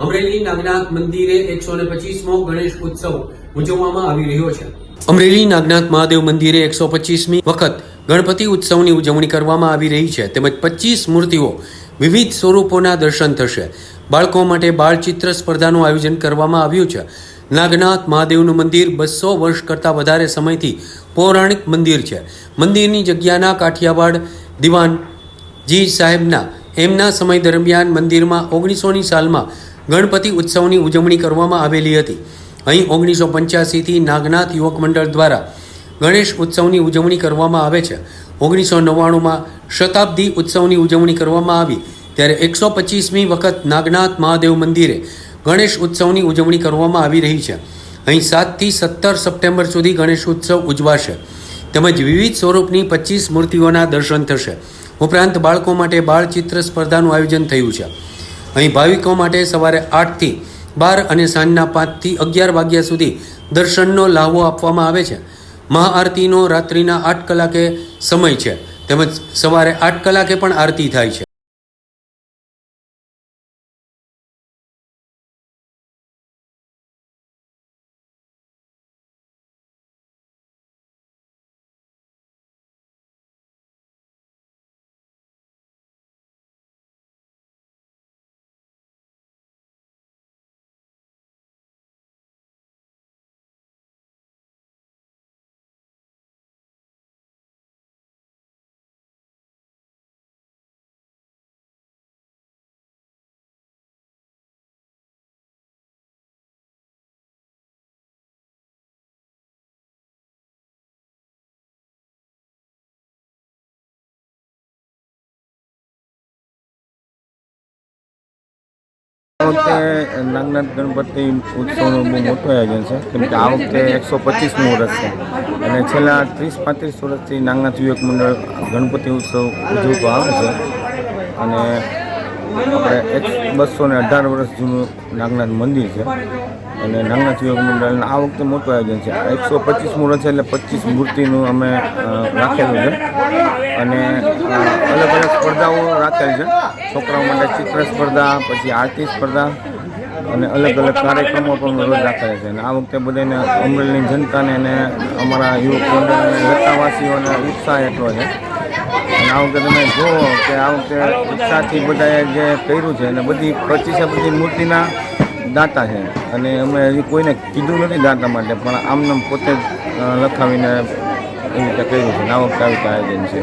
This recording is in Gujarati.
અમરેલી નાગનાથ મંદિરે એકસો ને પચીસમો ગણેશ ઉત્સવ ઉજવવામાં આવી રહ્યો છે. અમરેલી નાગનાથ મહાદેવ મંદિરે એકસો પચીસમી વખત ગણપતિ ઉત્સવની ઉજવણી કરવામાં આવી રહી છે. તેમજ પચીસ મૂર્તિઓ વિવિધ સ્વરૂપોના દર્શન થશે. બાળકો માટે બાળચિત્ર સ્પર્ધાનું આયોજન કરવામાં આવ્યું છે. નાગનાથ મહાદેવનું મંદિર બસો વર્ષ કરતાં વધારે સમયથી પૌરાણિક મંદિર છે. મંદિરની જગ્યાના કાઠિયાવાડ દિવાન જી સાહેબના એમના સમય દરમિયાન મંદિરમાં ઓગણીસોની સાલમાં ગણપતિ ઉત્સવની ઉજવણી કરવામાં આવેલી હતી. અહીં ઓગણીસો પંચ્યાસીથી નાગનાથ યુવક મંડળ દ્વારા ગણેશ ઉત્સવની ઉજવણી કરવામાં આવે છે. ઓગણીસો નવ્વાણુંમાં શતાબ્દી ઉત્સવની ઉજવણી કરવામાં આવી. ત્યારે એકસો પચીસમી વખત નાગનાથ મહાદેવ મંદિરે ગણેશ ઉત્સવની ઉજવણી કરવામાં આવી રહી છે. અહીં સાતથી સત્તર સપ્ટેમ્બર સુધી ગણેશ ઉત્સવ ઉજવાશે. તેમજ વિવિધ સ્વરૂપની પચીસ મૂર્તિઓના દર્શન થશે. ઉપરાંત બાળકો માટે બાળચિત્ર સ્પર્ધાનું આયોજન થયું છે. અહીં ભાવિકો માટે સવારે આઠથી બાર અને સાંજના પાંચથી અગિયાર વાગ્યા સુધી દર્શનનો લાહવો આપવામાં આવે છે. મહાઆરતીનો રાત્રિના આઠ કલાકે સમય છે. તેમજ સવારે આઠ કલાકે પણ આરતી થાય છે. વખતે નાગનાથ ગણપતિ ઉત્સવનું બહુ મોટું આયોજન છે. કેમ કે આ વખતે એકસો પચીસમું વર્ષ છે. અને છેલ્લા ત્રીસ પાંત્રીસ વર્ષથી નાગનાથ યુવક મંડળ ગણપતિ ઉત્સવ ઉજવતો આવે છે. અને આપણે એક બસો ને અઢાર વર્ષ જૂનું નાગનાથ મંદિર છે. અને નાગનાથ યોગ મંડળનું આ વખતે મોટું આયોજન છે. એકસો પચીસમું વર્ષ છે એટલે પચીસ મૂર્તિનું અમે રાખેલું છે. અને અલગ અલગ સ્પર્ધાઓ રાખેલ છે. છોકરાઓ માટે ચિત્ર સ્પર્ધા, પછી આરતી સ્પર્ધા અને અલગ અલગ કાર્યક્રમો પણ રોજ રાખેલા છે. અને આ વખતે બધાને અમરેલીની જનતાને અને અમારા યુવક મંડળ અને લતાવાસીઓને ઉત્સાહ એટલો છે. અને આ વખતે તમે જુઓ કે આ વખતે ઉત્સાહથી બધાએ જે કર્યું છે અને બધી પચીસે બધી મૂર્તિના દાતા છે. અને અમે હજી કોઈને કીધું નથી દાતા માટે પણ આમને પોતે લખાવીને એવી રીતે કર્યું છે. આ વખતે આવી આયોજન છે.